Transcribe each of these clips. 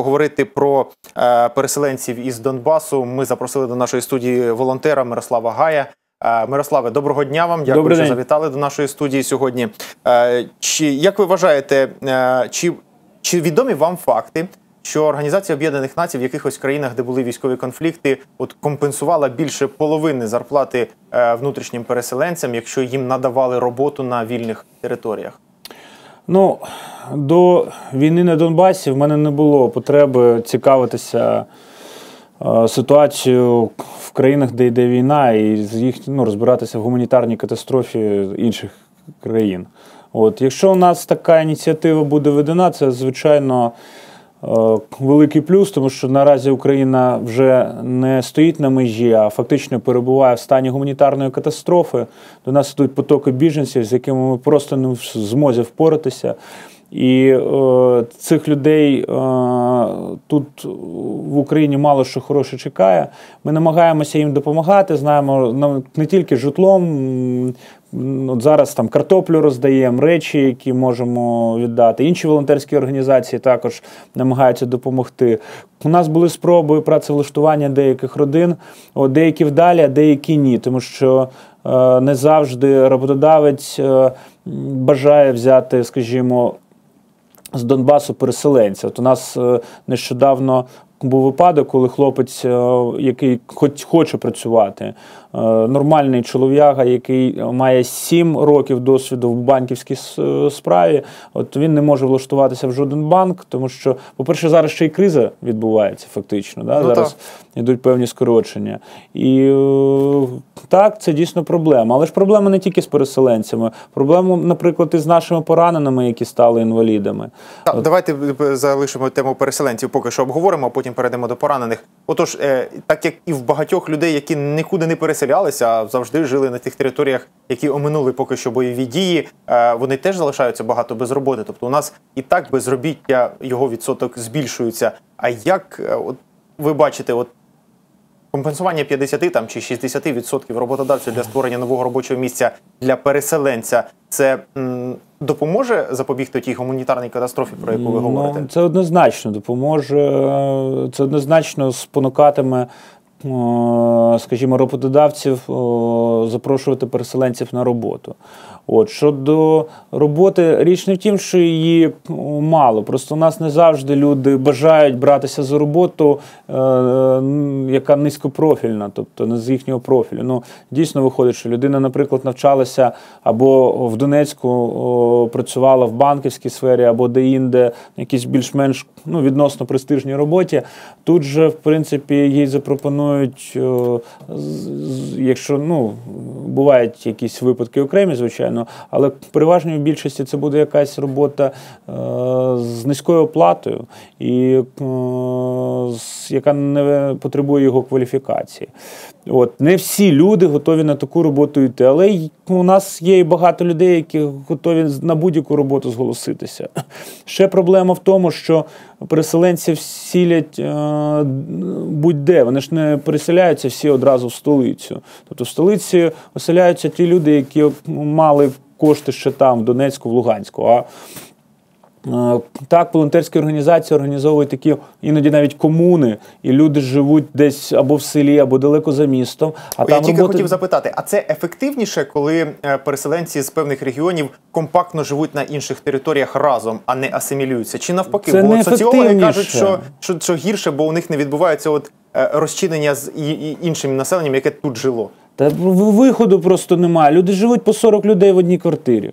поговорити про е, переселенців із Донбасу. Ми запросили до нашої студії волонтера Мирослава Гая. Е, Мирославе, доброго дня вам. Дякую, Добрий що день. завітали до нашої студії сьогодні. Е, Чи як ви вважаєте, чи, чи відомі вам факти? Що Організація Об'єднаних Націй в якихось країнах, де були військові конфлікти, от компенсувала більше половини зарплати внутрішнім переселенцям, якщо їм надавали роботу на вільних територіях? Ну, до війни на Донбасі в мене не було потреби цікавитися е, ситуацією в країнах, де йде війна, і з їх ну, розбиратися в гуманітарній катастрофі інших країн. От, якщо у нас така ініціатива буде ведена, це звичайно. Е, Великий плюс, тому що наразі Україна вже не стоїть на межі, а фактично перебуває в стані гуманітарної катастрофи. До нас йдуть потоки біженців, з якими ми просто не в змозі впоратися. І е, цих людей е, тут в Україні мало що хороше чекає. Ми намагаємося їм допомагати. Знаємо не тільки житлом. От зараз там картоплю роздаємо, речі, які можемо віддати. Інші волонтерські організації також намагаються допомогти. У нас були спроби працевлаштування деяких родин, от, деякі вдалі, а деякі ні, тому що е, не завжди роботодавець е, бажає взяти, скажімо, з Донбасу переселенця. От у нас е, нещодавно був випадок, коли хлопець, е, який хоч хоче працювати, нормальний чолов'яга, який має 7 років досвіду в банківській справі, от він не може влаштуватися в жоден банк, тому що, по-перше, зараз ще й криза відбувається фактично. Да? Ну, зараз йдуть певні скорочення. І е, так, це дійсно проблема. Але ж проблема не тільки з переселенцями. Проблема, наприклад, і з нашими пораненими, які стали інвалідами. Так, давайте е, залишимо тему переселенців, поки що обговоримо, а потім перейдемо до поранених. Отож, е, так як і в багатьох людей, які нікуди не переселялися, а завжди жили на тих територіях, які оминули поки що бойові дії, е, вони теж залишаються багато без роботи. Тобто, у нас і так безробіття його відсоток збільшується. А як е, от ви бачите, от компенсування 50 там чи 60% роботодавцю для створення нового робочого місця для переселенця, це м, допоможе запобігти тій гуманітарній катастрофі, про яку ви говорите? Ну, це однозначно допоможе. Це однозначно спонукатиме, скажімо, роботодавців запрошувати переселенців на роботу. От щодо роботи, річ не в тім, що її мало. Просто у нас не завжди люди бажають братися за роботу, е, яка низькопрофільна, тобто не з їхнього профілю. Ну дійсно виходить, що людина, наприклад, навчалася або в Донецьку працювала в банківській сфері, або де-інде, на якійсь більш-менш ну, відносно престижній роботі. Тут же, в принципі, їй запропонують, якщо ну, бувають якісь випадки окремі, звичайно, але в більшості це буде якась робота е, з низькою оплатою, і, е, яка не потребує його кваліфікації. От не всі люди готові на таку роботу йти, але у нас є і багато людей, які готові на будь-яку роботу зголоситися. Ще проблема в тому, що переселенців сілять е, будь-де. Вони ж не переселяються всі одразу в столицю. Тобто в столиці оселяються ті люди, які мали кошти ще там, в Донецьку, в Луганську. А Так, волонтерські організації організовують такі іноді навіть комуни, і люди живуть десь або в селі, або далеко за містом. А О, там Я тільки роботи... хотів запитати, а це ефективніше, коли е, переселенці з певних регіонів компактно живуть на інших територіях разом, а не асимілюються? Чи навпаки? Це бо соціологи кажуть, що, що, що гірше, бо у них не відбувається от е, розчинення з і, і іншим населенням, яке тут жило. Та виходу просто немає. Люди живуть по 40 людей в одній квартирі.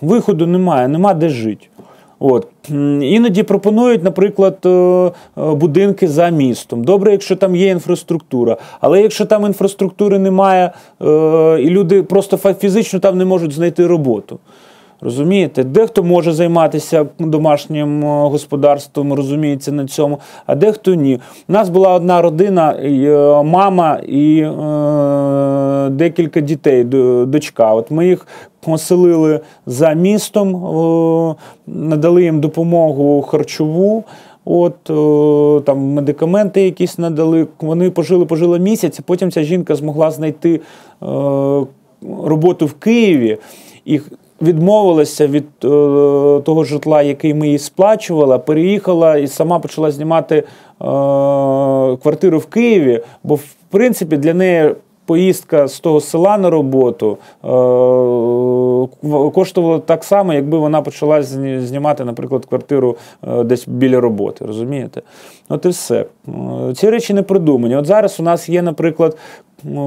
Виходу немає, нема де жити. От. Іноді пропонують, наприклад, е, е, будинки за містом. Добре, якщо там є інфраструктура. Але якщо там інфраструктури немає, е, і люди просто фізично там не можуть знайти роботу. Розумієте, дехто може займатися домашнім е, господарством, розуміється на цьому, а дехто ні. У нас була одна родина, е, мама і е, декілька дітей, дочка. От ми їх поселили за містом, е, надали їм допомогу харчову. От е, там медикаменти якісь надали. Вони пожили, пожили місяць, потім ця жінка змогла знайти е, роботу в Києві. І відмовилася від е, того житла, який ми їй сплачували, переїхала і сама почала знімати е, квартиру в Києві, бо в принципі для неї. Поїздка з того села на роботу е, коштувала так само, якби вона почала знімати, наприклад, квартиру е, десь біля роботи. Розумієте? От і все. Е, Ці речі не придумані. От зараз у нас є, наприклад,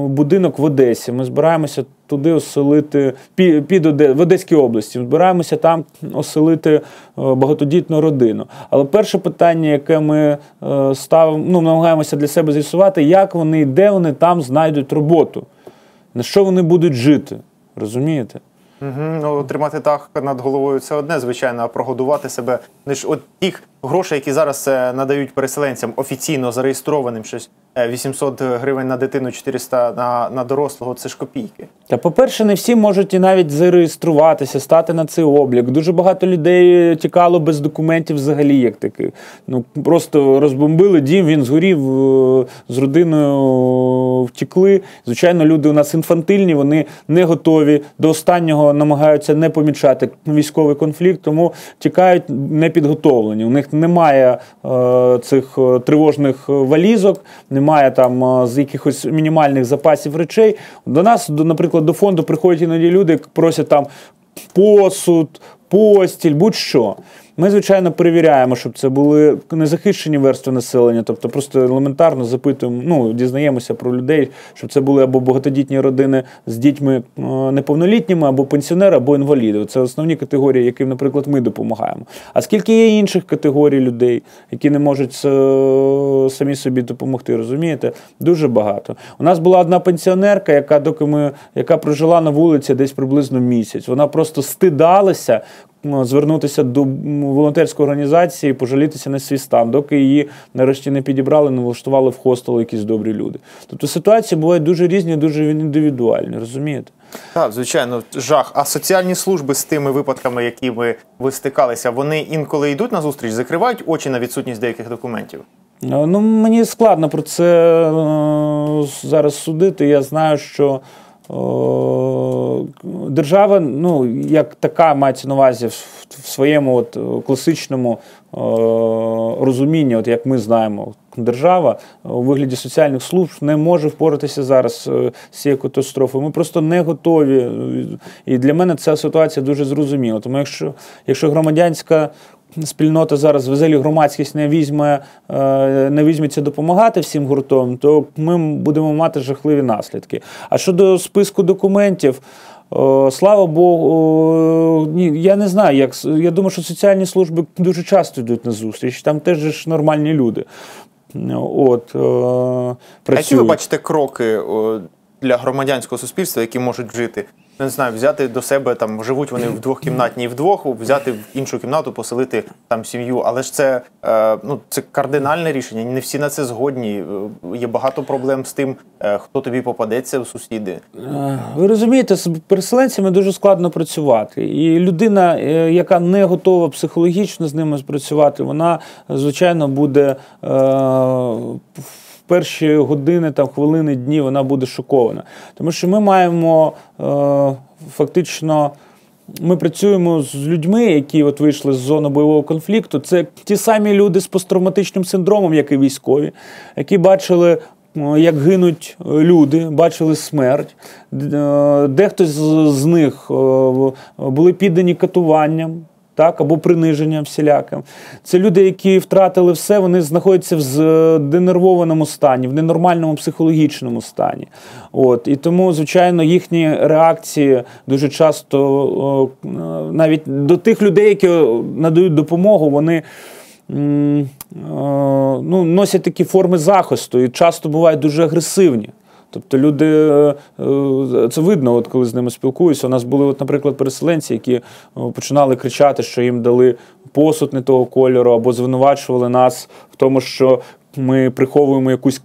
будинок в Одесі. Ми збираємося туди оселити пі- під Оде, в Одеській області. Збираємося там оселити е, багатодітну родину. Але перше питання, яке ми е, ставимо, ну, намагаємося для себе з'ясувати, як вони і де вони там знайдуть роботу, на що вони будуть жити. Розумієте? Угу, ну, тримати дах над головою це одне, звичайно, а прогодувати себе. Ж от тих грошей, які зараз е, надають переселенцям офіційно зареєстрованим, щось е, 800 гривень на дитину, 400 на, на дорослого, це ж копійки. Та, по-перше, не всі можуть і навіть зареєструватися, стати на цей облік. Дуже багато людей тікало без документів взагалі, як таких. Ну просто розбомбили дім, він згорів е, з родиною втікли. Звичайно, люди у нас інфантильні, вони не готові до останнього намагаються не помічати військовий конфлікт, тому тікають непідготовлені. У них немає е, цих е, тривожних валізок, немає там е, з якихось мінімальних запасів речей. До нас, до, наприклад, до фонду приходять іноді люди, просять там посуд, постіль, будь-що. Ми, звичайно, перевіряємо, щоб це були незахищені верстви населення, тобто просто елементарно запитуємо, ну, дізнаємося про людей, щоб це були або багатодітні родини з дітьми е, неповнолітніми, або пенсіонери, або інваліди. Це основні категорії, яким, наприклад, ми допомагаємо. А скільки є інших категорій людей, які не можуть е, самі собі допомогти, розумієте? Дуже багато. У нас була одна пенсіонерка, яка доки ми, яка прожила на вулиці десь приблизно місяць. Вона просто стидалася звернутися до волонтерської організації, і пожалітися на свій стан, доки її нарешті не підібрали, не влаштували в хостел якісь добрі люди. Тобто ситуації бувають дуже різні, дуже індивідуальні, розумієте? Так, звичайно, жах. А соціальні служби з тими випадками, якими ви стикалися, вони інколи йдуть на зустріч, закривають очі на відсутність деяких документів. Е, Ну, мені складно про це е, зараз судити. Я знаю, що держава, ну, як така мається на увазі в, своєму от, е, класичному е, розумінні, от як ми знаємо, держава у вигляді соціальних служб не може впоратися зараз е, з цією катастрофою. Ми просто не готові. І для мене ця ситуація дуже зрозуміла. Тому якщо, якщо громадянська спільнота зараз взагалі громадськість не візьме, е, не візьметься допомагати всім гуртом, то ми будемо мати жахливі наслідки. А щодо списку документів. Слава Богу, ні, я не знаю, як я думаю, що соціальні служби дуже часто йдуть на зустріч. Там теж ж нормальні люди. От, е, А які ви бачите кроки для громадянського суспільства, які можуть жити? Не знаю, взяти до себе там живуть вони в двохкімнатній вдвох, взяти в іншу кімнату, поселити там сім'ю. Але ж це е, ну це кардинальне рішення. Не всі на це згодні. Е, Є багато проблем з тим, е, хто тобі попадеться в сусіди. Е, Ви розумієте, з переселенцями дуже складно працювати. І людина, е, яка не готова психологічно з ними працювати, вона, звичайно, буде е, перші години, там, хвилини, дні, вона буде шокована. Тому що ми маємо е, фактично. Ми працюємо з людьми, які от вийшли з зони бойового конфлікту. Це ті самі люди з посттравматичним синдромом, як і військові, які бачили, е, як гинуть люди, бачили смерть. Е, Дехто з, них були піддані катуванням. Так, або приниженням всіляким. Це люди, які втратили все, вони знаходяться в денервованому стані, в ненормальному психологічному стані. От. І тому, звичайно, їхні реакції дуже часто е, навіть до тих людей, які надають допомогу, вони. е, Ну, носять такі форми захисту і часто бувають дуже агресивні. Тобто люди, е, е, це видно, от коли з ними спілкуюся. У нас були, от, наприклад, переселенці, які е, починали кричати, що їм дали посуд не того кольору, або звинувачували нас в тому, що ми приховуємо якусь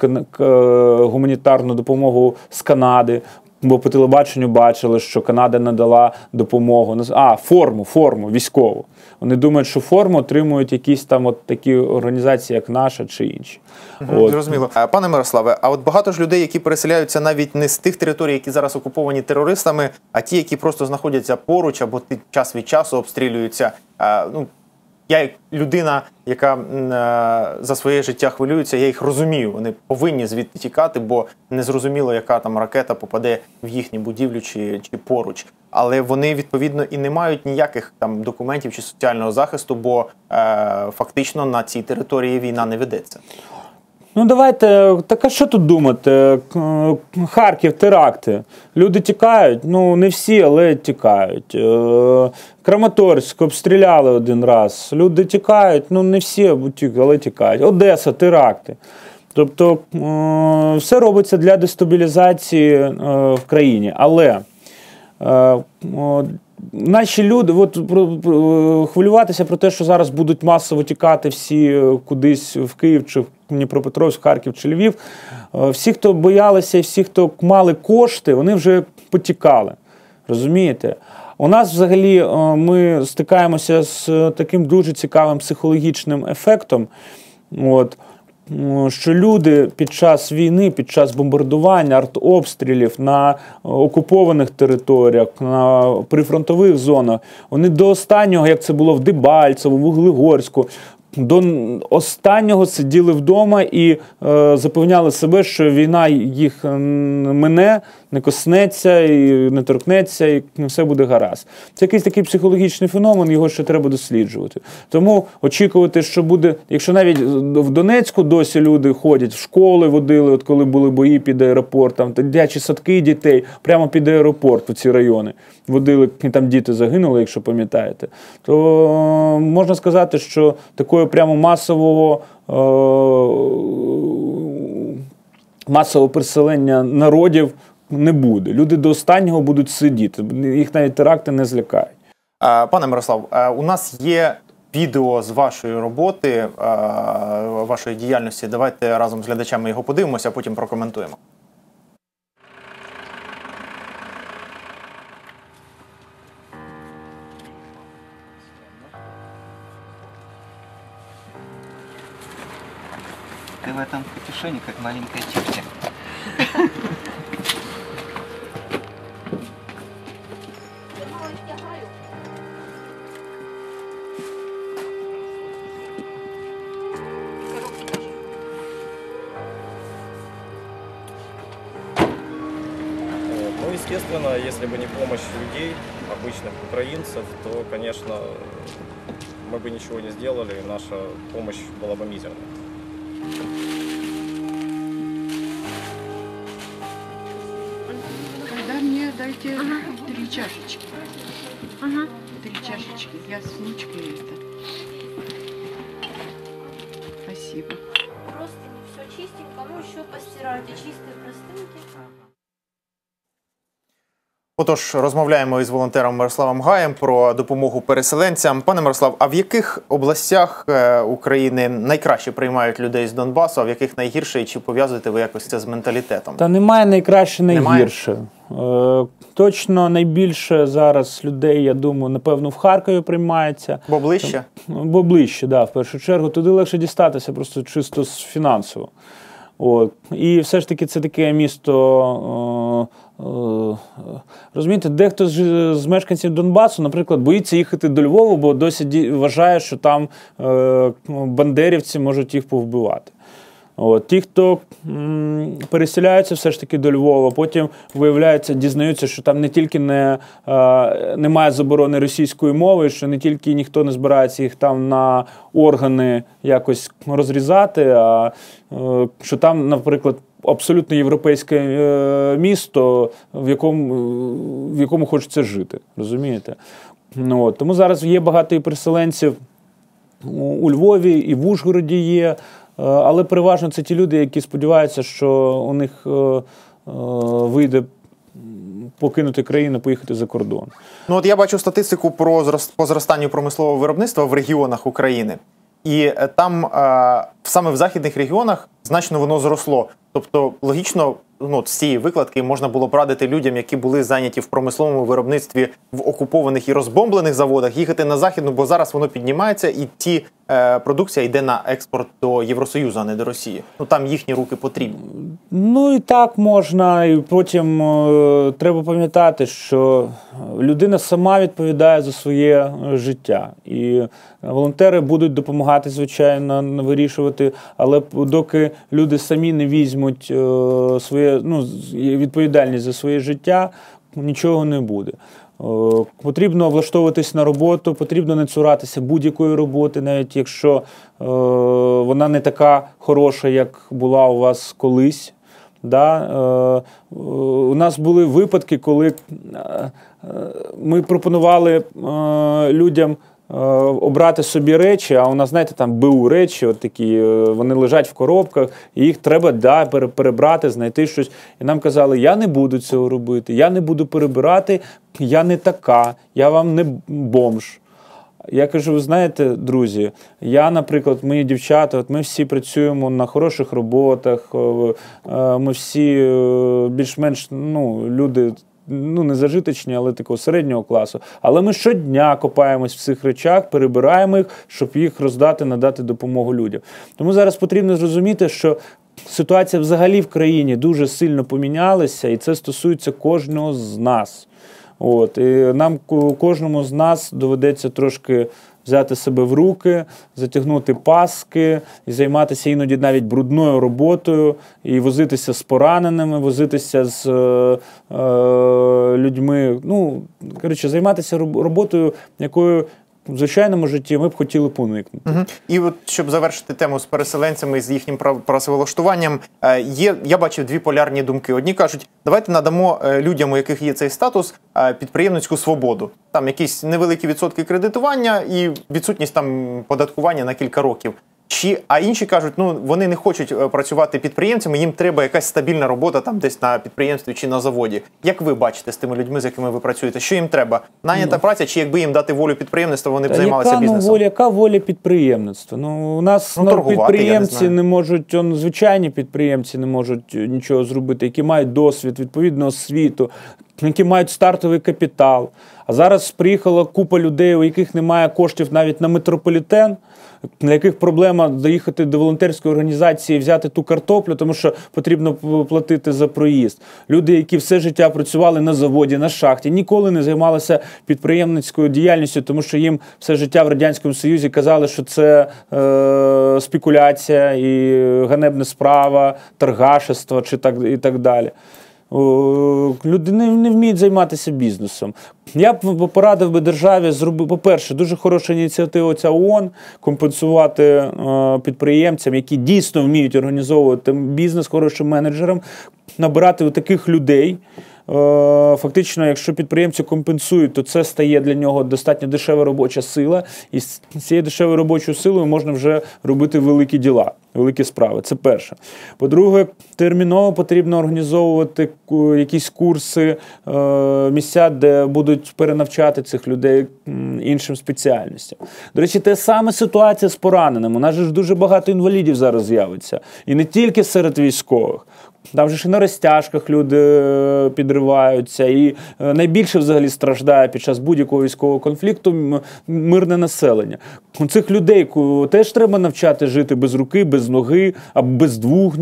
гуманітарну допомогу з Канади. Бо по телебаченню бачили, що Канада надала допомогу. А, форму, форму військову. Вони думають, що форму отримують якісь там от такі організації, як наша чи інші. Угу, От. Зрозуміло. Е, Пане Мирославе, а от багато ж людей, які переселяються навіть не з тих територій, які зараз окуповані терористами, а ті, які просто знаходяться поруч або час від часу обстрілюються. Е, Ну, я як людина, яка е, за своє життя хвилюється, я їх розумію. Вони повинні звідти тікати, бо незрозуміло, яка там ракета попаде в їхню будівлю чи, чи поруч. Але вони відповідно і не мають ніяких там документів чи соціального захисту, бо е, фактично на цій території війна не ведеться. Ну давайте, так а що тут думати? Харків, теракти. Люди тікають. Ну не всі, але тікають. Е, Краматорськ обстріляли один раз. Люди тікають. Ну не всі, але тікають. Одеса, теракти. Тобто е, все робиться для дестабілізації е, в країні. Але Наші люди, от хвилюватися про те, що зараз будуть масово тікати всі е, кудись в Київ чи в Дніпропетровськ, Харків чи Львів. е, Всі, хто боялися, і всі, хто мали кошти, вони вже потікали. Розумієте? У нас взагалі е, ми стикаємося з таким дуже цікавим психологічним ефектом. От, що люди під час війни, під час бомбардування, артобстрілів на окупованих територіях, на прифронтових зонах, вони до останнього, як це було в Дебальцево, в Углегорську, до останнього сиділи вдома і е, запевняли себе, що війна їх е, мине, не коснеться і не торкнеться, і все буде гаразд. Це якийсь такий психологічний феномен, його ще треба досліджувати. Тому очікувати, що буде, якщо навіть в Донецьку досі люди ходять, в школи водили, от коли були бої під аеропортом, дитячі садки дітей прямо під аеропорт у ці райони водили, і там діти загинули, якщо пам'ятаєте, то е, можна сказати, що такого прямо масового. е, Масового переселення народів не буде. Люди до останнього будуть сидіти. Їх навіть теракти не злякають. Пане Мирослав, у нас є відео з вашої роботи, вашої діяльності. Давайте разом з глядачами його подивимося, а потім прокоментуємо. В этом капюшоне как маленькая тетя. Ну, естественно, если бы не помощь людей, обычных украинцев, то, конечно, мы бы ничего не сделали, и наша помощь была бы мизерной. Тогда мне дайте три чашечки. Три чашечки. Я с внучкой это. Спасибо. Просто все чистенько, ну еще постирайте чистые простынки. Отож, розмовляємо із волонтером Мирославом Гаєм про допомогу переселенцям. Пане Мирослав, а в яких областях е, України найкраще приймають людей з Донбасу, а в яких найгірше, і чи пов'язуєте ви якось це з менталітетом? Та немає найкраще, найгірше. Е, точно найбільше зараз людей, я думаю, напевно, в Харкові приймається. Бо ближче? Бо ближче, да, в першу чергу. Туди легше дістатися, просто чисто з фінансово. От. І все ж таки це таке місто. Е, е, розумієте, дехто з, мешканців Донбасу, наприклад, боїться їхати до Львова, бо досі вважає, що там е, бандерівці можуть їх повбивати. От, ті, хто м, переселяються все ж таки до Львова, потім виявляється, дізнаються, що там не тільки не, е, немає заборони російської мови, що не тільки ніхто не збирається їх там на органи якось розрізати, а е, що там, наприклад, абсолютно європейське е, місто, в якому, в якому хочеться жити. Розумієте? Ну, от, тому зараз є багато і переселенців у- Львові і в Ужгороді є. Е, Але переважно це ті люди, які сподіваються, що у них е, е, вийде покинути країну, поїхати за кордон. Ну от я бачу статистику про по зростанню промислового виробництва в регіонах України, і е, там е, саме в західних регіонах значно воно зросло. Тобто, логічно, ну, ці викладки можна було б радити людям, які були зайняті в промисловому виробництві в окупованих і розбомблених заводах, їхати на західну, бо зараз воно піднімається, і ті продукція йде на експорт до Євросоюзу, а не до Росії. Ну там їхні руки потрібні. Ну і так можна, і потім е, треба пам'ятати, що людина сама відповідає за своє е, життя. І волонтери будуть допомагати, звичайно, вирішувати, але доки люди самі не візьмуть е, своє ну, відповідальність за своє життя, нічого не буде. Е, Потрібно влаштовуватись на роботу, потрібно не цуратися будь-якої роботи, навіть якщо е, вона не така хороша, як була у вас колись. Да? Е, у нас були випадки, коли ми пропонували людям обрати собі речі, а у нас, знаєте, там БУ речі, от такі, е, вони лежать в коробках, і їх треба да, перебрати, знайти щось. І нам казали, я не буду цього робити, я не буду перебирати, я не така, я вам не бомж. Я кажу, ви знаєте, друзі, я, наприклад, мої дівчата, от ми всі працюємо на хороших роботах, е, е, ми всі е, більш-менш ну, люди. Ну, не зажиточні, але такого середнього класу. Але ми щодня копаємось в цих речах, перебираємо їх, щоб їх роздати, надати допомогу людям. Тому зараз потрібно зрозуміти, що ситуація взагалі в країні дуже сильно помінялася, і це стосується кожного з нас. От, і нам кожному з нас доведеться трошки взяти себе в руки, затягнути паски і займатися іноді навіть брудною роботою, і возитися з пораненими, возитися з е, е, людьми. Ну, коротше, займатися роб- роботою, якою в звичайному житті ми б хотіли б уникнути. Мгм. І от щоб завершити тему з переселенцями з їхнім працевлаштуванням, е, є я бачив дві полярні думки. Одні кажуть, давайте надамо е, людям, у яких є цей статус, е, підприємницьку свободу. Там якісь невеликі відсотки кредитування і відсутність там податкування на кілька років. Чи а інші кажуть, ну вони не хочуть е, працювати підприємцями, їм треба якась стабільна робота там десь на підприємстві чи на заводі. Як ви бачите з тими людьми, з якими ви працюєте? Що їм треба? Найнята праця, чи якби їм дати волю підприємництва, вони б займалися яка, ну, воля, яка воля підприємництва? Ну, у нас Ну, ну, торгувати, не підприємці не, можуть, он, звичайні підприємці не можуть е, нічого зробити, які мають досвід, відповідну освіту, які мають стартовий капітал. А зараз приїхала купа людей, у яких немає коштів навіть на метрополітен, для яких проблема доїхати до волонтерської організації і взяти ту картоплю, тому що потрібно платити за проїзд. Люди, які все життя працювали на заводі, на шахті, ніколи не займалися підприємницькою діяльністю, тому що їм все життя в радянському Союзі казали, що це е, спекуляція і ганебна справа, торгашество чи так і так далі. Люди не, не вміють займатися бізнесом. Я б порадив би державі зробити, по-перше, дуже хороша ініціатива ця ООН компенсувати е, підприємцям, які дійсно вміють організовувати бізнес хорошим менеджерам, набирати таких людей. Е, Фактично, якщо підприємці компенсують, то це стає для нього достатньо дешева робоча сила, і з цією дешевою робочою силою можна вже робити великі діла, великі справи. Це перше. По-друге, терміново потрібно організовувати якісь курси, е, місця, де будуть перенавчати цих людей іншим спеціальностям. До речі, те саме ситуація з пораненими. У нас ж дуже багато інвалідів зараз з'явиться. І не тільки серед військових. Там же ж і на розтяжках люди е, підриваються, і е, найбільше взагалі страждає під час будь-якого військового конфлікту мирне населення. Цих людей теж треба навчати жити без руки, без ноги, або без двох е,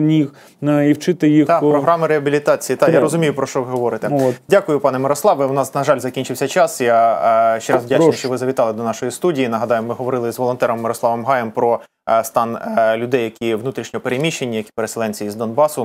ніг, е, і вчити їх. Так, програми реабілітації. Так, я розумію, про що ви говорите. От. Дякую, пане Мирославе. У нас, на жаль, закінчився час. Я е, ще раз вдячний, що ви завітали до нашої студії. Нагадаю, ми говорили з волонтером Мирославом Гаєм про стан людей, які внутрішньо переміщені, які переселенці із Донбасу.